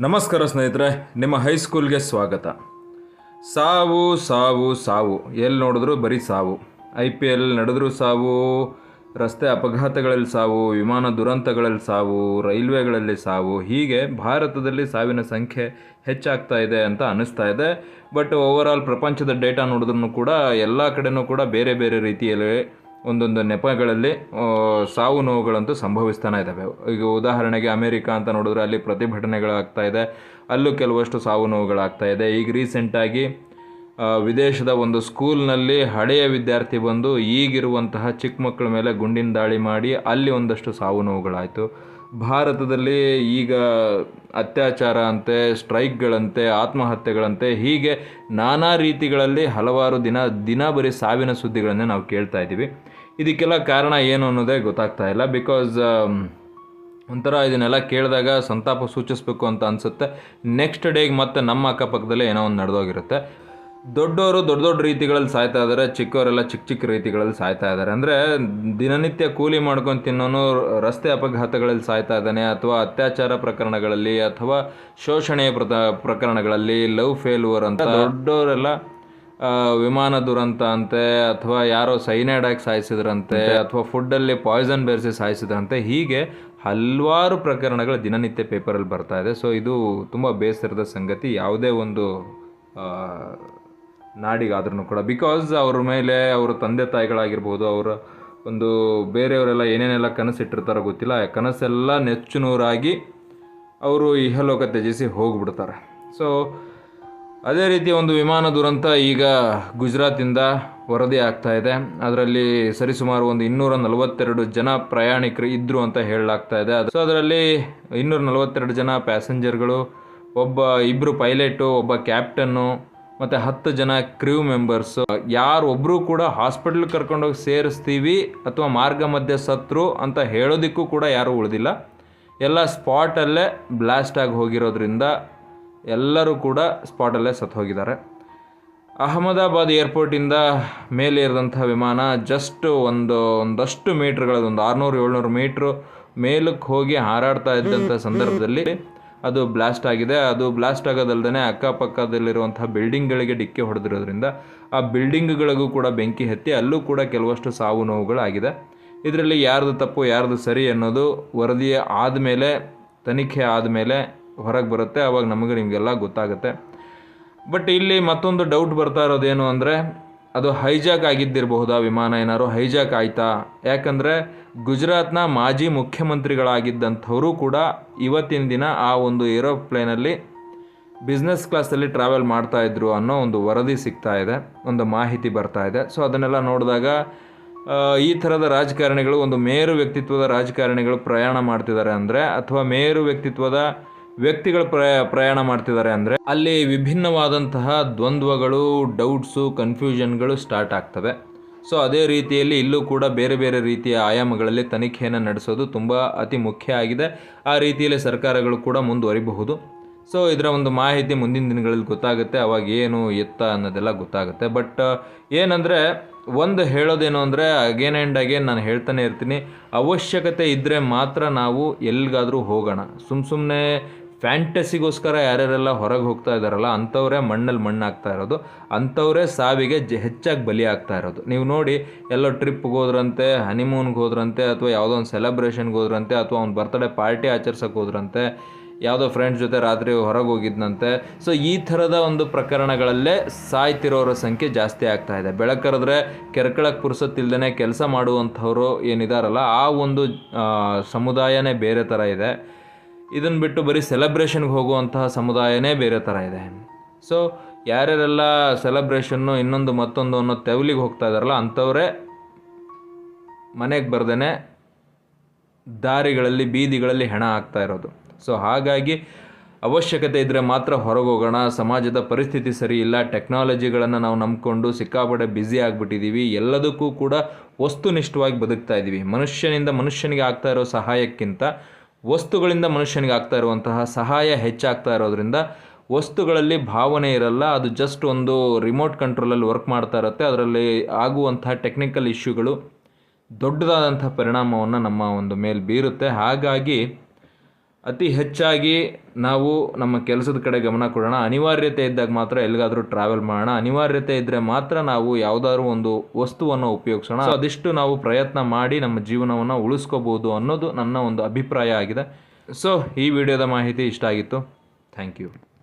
ನಮಸ್ಕಾರ ಸ್ನೇಹಿತರೆ, ನಿಮ್ಮ ಹೈಸ್ಕೂಲ್ಗೆ ಸ್ವಾಗತ. ಸಾವು ಸಾವು ಸಾವು. ಎಲ್ಲಿ ನೋಡಿದ್ರು ಬರೀ ಸಾವು. ಐ ಪಿ ಎಲ್ ನಡೆದ್ರೂ ಸಾವು, ರಸ್ತೆ ಅಪಘಾತಗಳಲ್ಲಿ ಸಾವು, ವಿಮಾನ ದುರಂತಗಳಲ್ಲಿ ಸಾವು, ರೈಲ್ವೆಗಳಲ್ಲಿ ಸಾವು. ಹೀಗೆ ಭಾರತದಲ್ಲಿ ಸಾವಿನ ಸಂಖ್ಯೆ ಹೆಚ್ಚಾಗ್ತಾ ಇದೆ ಅಂತ ಅನ್ನಿಸ್ತಾ ಇದೆ. ಬಟ್ ಓವರಾಲ್ ಪ್ರಪಂಚದ ಡೇಟಾ ನೋಡಿದ್ರೂ ಕೂಡ ಎಲ್ಲ ಕಡೆನೂ ಕೂಡ ಬೇರೆ ಬೇರೆ ರೀತಿಯಲ್ಲಿ ಒಂದೊಂದು ನೆಪಗಳಲ್ಲಿ ಸಾವು ನೋವುಗಳಂತೂ ಸಂಭವಿಸ್ತಾನೆ ಇದ್ದಾವೆ ಈಗ ಉದಾಹರಣೆಗೆ ಅಮೇರಿಕಾ ಅಂತ ನೋಡಿದ್ರೆ ಅಲ್ಲಿ ಪ್ರತಿಭಟನೆಗಳಾಗ್ತಾ ಇದೆ. ಅಲ್ಲೂ ಕೆಲವಷ್ಟು ಸಾವು ನೋವುಗಳಾಗ್ತಾ ಇದೆ. ಈಗ ರೀಸೆಂಟಾಗಿ ವಿದೇಶದ ಒಂದು ಸ್ಕೂಲ್ನಲ್ಲಿ ಹಳೆಯ ವಿದ್ಯಾರ್ಥಿ ಬಂದು ಈಗಿರುವಂತಹ ಚಿಕ್ಕ ಮಕ್ಕಳ ಮೇಲೆ ಗುಂಡಿನ ದಾಳಿ ಮಾಡಿ ಅಲ್ಲಿ ಒಂದಷ್ಟು ಸಾವು ನೋವುಗಳಾಯಿತು. ಭಾರತದಲ್ಲಿ ಈಗ ಅತ್ಯಾಚಾರ ಅಂತೆ, ಸ್ಟ್ರೈಕ್ಗಳಂತೆ, ಆತ್ಮಹತ್ಯೆಗಳಂತೆ ಹೀಗೆ ನಾನಾ ರೀತಿಗಳಲ್ಲಿ ಹಲವಾರು ದಿನ ದಿನ ಬರೀ ಸಾವಿನ ಸುದ್ದಿಗಳನ್ನೇ ನಾವು ಕೇಳ್ತಾ ಇದ್ದೀವಿ. ಇದಕ್ಕೆಲ್ಲ ಕಾರಣ ಏನು ಅನ್ನೋದೇ ಗೊತ್ತಾಗ್ತಾ ಇಲ್ಲ. ಬಿಕಾಸ್ ಒಂಥರ ಇದನ್ನೆಲ್ಲ ಕೇಳಿದಾಗ ಸಂತಾಪ ಸೂಚಿಸಬೇಕು ಅಂತ ಅನಿಸುತ್ತೆ. ನೆಕ್ಸ್ಟ್ ಡೇಗೆ ಮತ್ತೆ ನಮ್ಮ ಅಕ್ಕಪಕ್ಕದಲ್ಲೇ ಏನೋ ಒಂದು ನಡೆದೋಗಿರುತ್ತೆ. ದೊಡ್ಡವರು ದೊಡ್ಡ ದೊಡ್ಡ ರೀತಿಗಳಲ್ಲಿ ಸಾಯ್ತಾ ಇದ್ದಾರೆ ಚಿಕ್ಕವರೆಲ್ಲ ಚಿಕ್ಕ ಚಿಕ್ಕ ರೀತಿಗಳಲ್ಲಿ ಸಾಯ್ತಾ ಇದ್ದಾರೆ ಅಂದರೆ ದಿನನಿತ್ಯ ಕೂಲಿ ಮಾಡ್ಕೊಂಡು ತಿನ್ನೋನು ರಸ್ತೆ ಅಪಘಾತಗಳಲ್ಲಿ ಸಾಯ್ತಾ ಇದ್ದಾನೆ, ಅಥವಾ ಅತ್ಯಾಚಾರ ಪ್ರಕರಣಗಳಲ್ಲಿ, ಅಥವಾ ಶೋಷಣೆಯ ಪ್ರಕರಣಗಳಲ್ಲಿ ಲವ್ ಫೇಲ್ಯೂರ್ ಅಂತ ದೊಡ್ಡವರೆಲ್ಲ ವಿಮಾನ ದುರಂತ ಅಂತೆ ಅಥವಾ ಯಾರೋ ಸೈನೈಡ್ ಆಗಿ ಸಾಯಿಸಿದ್ರಂತೆ ಅಥವಾ ಫುಡ್ಡಲ್ಲಿ ಪಾಯ್ಸನ್ ಬೆರೆಸಿ ಸಾಯಿಸಿದ್ರಂತೆ, ಹೀಗೆ ಹಲವಾರು ಪ್ರಕರಣಗಳು ದಿನನಿತ್ಯ ಪೇಪರಲ್ಲಿ ಬರ್ತಾ ಇದೆ. ಸೊ ಇದು ತುಂಬ ಬೇಸರದ ಸಂಗತಿ. ಯಾವುದೇ ಒಂದು ನಾಡಿಗಾದ್ರೂ ಕೂಡ. ಬಿಕಾಸ್ ಅವ್ರ ಮೇಲೆ ಅವರ ತಂದೆ ತಾಯಿಗಳಾಗಿರ್ಬೋದು, ಅವರ ಒಂದು ಬೇರೆಯವರೆಲ್ಲ ಏನೇನೆಲ್ಲ ಕನಸಿಟ್ಟಿರ್ತಾರೋ ಗೊತ್ತಿಲ್ಲ. ಆ ಕನಸೆಲ್ಲ ನೆಚ್ಚುನೂರಾಗಿ ಅವರು ಇಹಲೋಕ ತ್ಯಜಿಸಿ ಹೋಗ್ಬಿಡ್ತಾರೆ. ಸೊ ಅದೇ ರೀತಿ ಒಂದು ವಿಮಾನ ದುರಂತ ಈಗ ಗುಜರಾತಿಂದ ವರದಿ ಆಗ್ತಾ ಇದೆ. ಅದರಲ್ಲಿ ಸರಿಸುಮಾರು ಒಂದು ಇನ್ನೂರ ನಲವತ್ತೆರಡು ಜನ ಪ್ರಯಾಣಿಕರು ಇದ್ದರು ಅಂತ ಹೇಳಲಾಗ್ತಾ ಇದೆ. ಅದು ಸೊ ಅದರಲ್ಲಿ ಇನ್ನೂರ ನಲವತ್ತೆರಡು ಜನ ಪ್ಯಾಸೆಂಜರ್ಗಳು, ಒಬ್ಬ ಇಬ್ಬರು ಪೈಲಟು, ಒಬ್ಬ ಕ್ಯಾಪ್ಟನ್ನು, ಮತ್ತು ಹತ್ತು ಜನ ಮೆಂಬರ್ಸ್. ಯಾರು ಒಬ್ಬರು ಕೂಡ ಹಾಸ್ಪಿಟ್ಲ್ ಕರ್ಕೊಂಡೋಗಿ ಸೇರಿಸ್ತೀವಿ ಅಥವಾ ಮಾರ್ಗ ಮಧ್ಯೆ ಸತ್ರು ಅಂತ ಹೇಳೋದಿಕ್ಕೂ ಕೂಡ ಯಾರೂ ಉಳಿದಿಲ್ಲ. ಎಲ್ಲ ಸ್ಪಾಟಲ್ಲೇ ಬ್ಲಾಸ್ಟ್ ಆಗಿ ಹೋಗಿರೋದ್ರಿಂದ ಎಲ್ಲರೂ ಕೂಡ ಸ್ಪಾಟಲ್ಲೇ ಸತ್ತು ಹೋಗಿದ್ದಾರೆ. ಅಹಮದಾಬಾದ್ ಏರ್ಪೋರ್ಟಿಂದ ಮೇಲೇರಿದಂಥ ವಿಮಾನ ಜಸ್ಟ್ ಒಂದು ಒಂದಷ್ಟು ಮೀಟ್ರ್ಗಳದ್ದು ಒಂದು ಆರುನೂರು ಏಳ್ನೂರು ಮೀಟ್ರು ಮೇಲಕ್ಕೆ ಹೋಗಿ ಹಾರಾಡ್ತಾ ಇದ್ದಂಥ ಸಂದರ್ಭದಲ್ಲಿ ಅದು ಬ್ಲಾಸ್ಟ್ ಆಗಿದೆ. ಅದು ಬ್ಲಾಸ್ಟ್ ಆಗೋದಲ್ಲದೆ ಅಕ್ಕಪಕ್ಕದಲ್ಲಿರುವಂಥ ಬಿಲ್ಡಿಂಗ್ಗಳಿಗೆ ಡಿಕ್ಕಿ ಹೊಡೆದಿರೋದ್ರಿಂದ ಆ ಬಿಲ್ಡಿಂಗ್ಗಳಿಗೂ ಕೂಡ ಬೆಂಕಿ ಹತ್ತಿ ಅಲ್ಲೂ ಕೂಡ ಕೆಲವಷ್ಟು ಸಾವು ನೋವುಗಳಾಗಿದೆ. ಇದರಲ್ಲಿ ಯಾರ್ದು ತಪ್ಪು ಯಾರ್ದು ಸರಿ ಅನ್ನೋದು ವರದಿ ಆದಮೇಲೆ ತನಿಖೆ ಆದಮೇಲೆ ಹೊರಗೆ ಬರುತ್ತೆ ಆವಾಗ ನಮಗೆ ನಿಮಗೆಲ್ಲ ಗೊತ್ತಾಗುತ್ತೆ. ಬಟ್ ಇಲ್ಲಿ ಮತ್ತೊಂದು ಡೌಟ್ ಬರ್ತಾ ಇರೋದೇನು ಅಂದರೆ, ಅದು ಹೈಜಾಕ್ ಆಗಿದ್ದಿರಬಹುದಾ ವಿಮಾನ? ಏನಾದ್ರು ಹೈಜಾಕ್ ಆಯ್ತಾ? ಯಾಕಂದರೆ ಗುಜರಾತ್ನ ಮಾಜಿ ಮುಖ್ಯಮಂತ್ರಿಗಳಾಗಿದ್ದಂಥವರು ಕೂಡ ಇವತ್ತಿನ ದಿನ ಆ ಒಂದು ಏರೋಪ್ಲೇನಲ್ಲಿ ಬಿಸ್ನೆಸ್ ಕ್ಲಾಸಲ್ಲಿ ಟ್ರಾವೆಲ್ ಮಾಡ್ತಾ ಇದ್ರು ಅನ್ನೋ ಒಂದು ವರದಿ ಸಿಗ್ತಾ ಇದೆ, ಒಂದು ಮಾಹಿತಿ ಬರ್ತಾ ಇದೆ. ಸೊ ಅದನ್ನೆಲ್ಲ ನೋಡಿದಾಗ ಈ ಥರದ ರಾಜಕಾರಣಿಗಳು, ಒಂದು ಮೇರು ವ್ಯಕ್ತಿತ್ವದ ರಾಜಕಾರಣಿಗಳು ಪ್ರಯಾಣ ಮಾಡ್ತಿದ್ದಾರೆ ಅಂದರೆ, ಅಥವಾ ಮೇರು ವ್ಯಕ್ತಿತ್ವದ ವ್ಯಕ್ತಿಗಳು ಪ್ರಯ, ಪ್ರಯಾಣ ಮಾಡ್ತಿದ್ದಾರೆ ಅಂದರೆ ಅಲ್ಲಿ ವಿಭಿನ್ನವಾದಂತಹ ದ್ವಂದ್ವಗಳು ಡೌಟ್ಸು ಕನ್ಫ್ಯೂಷನ್ಗಳು ಸ್ಟಾರ್ಟ್ ಆಗ್ತವೆ. ಸೊ ಅದೇ ರೀತಿಯಲ್ಲಿ ಇಲ್ಲೂ ಕೂಡ ಬೇರೆ ಬೇರೆ ರೀತಿಯ ಆಯಾಮಗಳಲ್ಲಿ ತನಿಖೆಯನ್ನು ನಡೆಸೋದು ತುಂಬ ಅತಿ ಮುಖ್ಯ ಆಗಿದೆ. ಆ ರೀತಿಯಲ್ಲಿ ಸರ್ಕಾರಗಳು ಕೂಡ ಮುಂದುವರಿಬಹುದು. ಸೊ ಇದರ ಒಂದು ಮಾಹಿತಿ ಮುಂದಿನ ದಿನಗಳಲ್ಲಿ ಗೊತ್ತಾಗುತ್ತೆ, ಅವಾಗ ಏನು ಎತ್ತ ಅನ್ನೋದೆಲ್ಲ ಗೊತ್ತಾಗುತ್ತೆ. ಬಟ್ ಏನಂದರೆ, ಒಂದು ಹೇಳೋದೇನು ಅಂದರೆ ಅಗೇನ್ ಆ್ಯಂಡ್ ಅಗೇನ್ ನಾನು ಹೇಳ್ತಾನೆ ಇರ್ತೀನಿ, ಅವಶ್ಯಕತೆ ಇದ್ದರೆ ಮಾತ್ರ ನಾವು ಎಲ್ಲಿಗಾದರೂ ಹೋಗೋಣ. ಸುಮ್ಮ ಸುಮ್ಮನೆ ಫ್ಯಾಂಟಸಿಗೋಸ್ಕರ ಯಾರ್ಯಾರೆಲ್ಲ ಹೊರಗೆ ಹೋಗ್ತಾ ಇದ್ದಾರಲ್ಲ, ಅಂಥವರೇ ಮಣ್ಣಲ್ಲಿ ಮಣ್ಣಾಗ್ತಾ ಇರೋದು, ಅಂಥವರೇ ಸಾವಿಗೆ ಜ ಹೆಚ್ಚಾಗಿ ಬಲಿ ಆಗ್ತಾ ಇರೋದು. ನೀವು ನೋಡಿ, ಎಲ್ಲೋ ಟ್ರಿಪ್ಗೆ ಹೋದ್ರಂತೆ ಹನಿಮೂನ್ಗೆ ಹೋದ್ರಂತೆ, ಅಥವಾ ಯಾವುದೋ ಒಂದು ಸೆಲೆಬ್ರೇಷನ್ಗೆ ಹೋದ್ರಂತೆ, ಅಥವಾ ಅವ್ನ ಬರ್ತ್ಡೇ ಪಾರ್ಟಿ ಆಚರಿಸೋಕೆ ಹೋದ್ರಂತೆ, ಯಾವುದೋ ಫ್ರೆಂಡ್ಸ್ ಜೊತೆ ರಾತ್ರಿ ಹೊರಗೆ ಹೋಗಿದ್ನಂತೆ. ಸೊ ಈ ಥರದ ಒಂದು ಪ್ರಕರಣಗಳಲ್ಲೇ ಸಾಯ್ತಿರೋರ ಸಂಖ್ಯೆ ಜಾಸ್ತಿ ಆಗ್ತಾ ಇದೆ. ಬೆಳಕರೆದ್ರೆ ಕೆರ್ಕಳಕ್ಕೆ ಪುರ್ಸೊತ್ತಿಲ್ದೇ ಕೆಲಸ ಮಾಡುವಂಥವ್ರು ಏನಿದಾರಲ್ಲ, ಆ ಒಂದು ಸಮುದಾಯನೇ ಬೇರೆ ಥರ ಇದೆ. ಇದನ್ನು ಬಿಟ್ಟು ಬರೀ ಸೆಲೆಬ್ರೇಷನ್ಗೆ ಹೋಗುವಂತಹ ಸಮುದಾಯನೇ ಬೇರೆ ಥರ ಇದೆ. ಸೊ ಯಾರ್ಯಾರೆಲ್ಲ ಸೆಲೆಬ್ರೇಷನ್ನು ಇನ್ನೊಂದು ಮತ್ತೊಂದು ಅನ್ನೋ ತೆವಲಿಗೆ ಹೋಗ್ತಾ ಇದ್ದಾರಲ್ಲ ಅಂಥವರೇ ಮನೆಗೆ ಬರ್ದೇ ದಾರಿಗಳಲ್ಲಿ, ಬೀದಿಗಳಲ್ಲಿ ಹೆಣ ಆಗ್ತಾ ಇರೋದು. ಸೊ ಹಾಗಾಗಿ ಅವಶ್ಯಕತೆ ಇದ್ದರೆ ಮಾತ್ರ ಹೊರಗೆ ಹೋಗೋಣ ಸಮಾಜದ ಪರಿಸ್ಥಿತಿ ಸರಿ ಇಲ್ಲ ಟೆಕ್ನಾಲಜಿಗಳನ್ನು ನಾವು ನಂಬಿಕೊಂಡು ಸಿಕ್ಕಾಪಟ್ಟೆ ಬ್ಯುಸಿ ಆಗಿಬಿಟ್ಟಿದ್ದೀವಿ ಎಲ್ಲದಕ್ಕೂ ಕೂಡ ವಸ್ತುನಿಷ್ಠವಾಗಿ ಬದುಕ್ತಾ ಇದ್ದೀವಿ ಮನುಷ್ಯನಿಂದ ಮನುಷ್ಯನಿಗೆ ಆಗ್ತಾ ಇರೋ ಸಹಾಯಕ್ಕಿಂತ ವಸ್ತುಗಳಿಂದ ಮನುಷ್ಯನಿಗೆ ಆಗ್ತಾ ಇರುವಂತಹ ಸಹಾಯ ಹೆಚ್ಚಾಗ್ತಾ ಇರೋದ್ರಿಂದ ವಸ್ತುಗಳಲ್ಲಿ ಭಾವನೆ ಇರಲ್ಲ, ಅದು ಜಸ್ಟ್ ಒಂದು ರಿಮೋಟ್ ಕಂಟ್ರೋಲಲ್ಲಿ ವರ್ಕ್ ಮಾಡ್ತಾ ಇರುತ್ತೆ, ಅದರಲ್ಲಿ ಆಗುವಂತಹ ಟೆಕ್ನಿಕಲ್ ಇಶ್ಯೂಗಳು ದೊಡ್ಡದಾದಂಥ ಪರಿಣಾಮವನ್ನು ನಮ್ಮ ಒಂದು ಮೇಲೆ ಬೀರುತ್ತೆ. ಹಾಗಾಗಿ ಅತಿ ಹೆಚ್ಚಾಗಿ ನಾವು ನಮ್ಮ ಕೆಲಸದ ಕಡೆ ಗಮನ ಕೊಡೋಣ. ಅನಿವಾರ್ಯತೆ ಇದ್ದಾಗ ಮಾತ್ರ ಎಲ್ಲಿಗಾದರೂ ಟ್ರಾವೆಲ್ ಮಾಡೋಣ. ಅನಿವಾರ್ಯತೆ ಇದ್ದರೆ ಮಾತ್ರ ನಾವು ಯಾವುದಾದ್ರು ಒಂದು ವಸ್ತುವನ್ನು ಉಪಯೋಗಿಸೋಣ. ಅದಿಷ್ಟು ನಾವು ಪ್ರಯತ್ನ ಮಾಡಿ ನಮ್ಮ ಜೀವನವನ್ನು ಉಳಿಸ್ಕೋಬೋದು ಅನ್ನೋದು ನನ್ನ ಒಂದು ಅಭಿಪ್ರಾಯ ಆಗಿದೆ. ಸೊ ಈ ವಿಡಿಯೋದ ಮಾಹಿತಿ ಇಷ್ಟ ಆಗಿತ್ತು. Thank you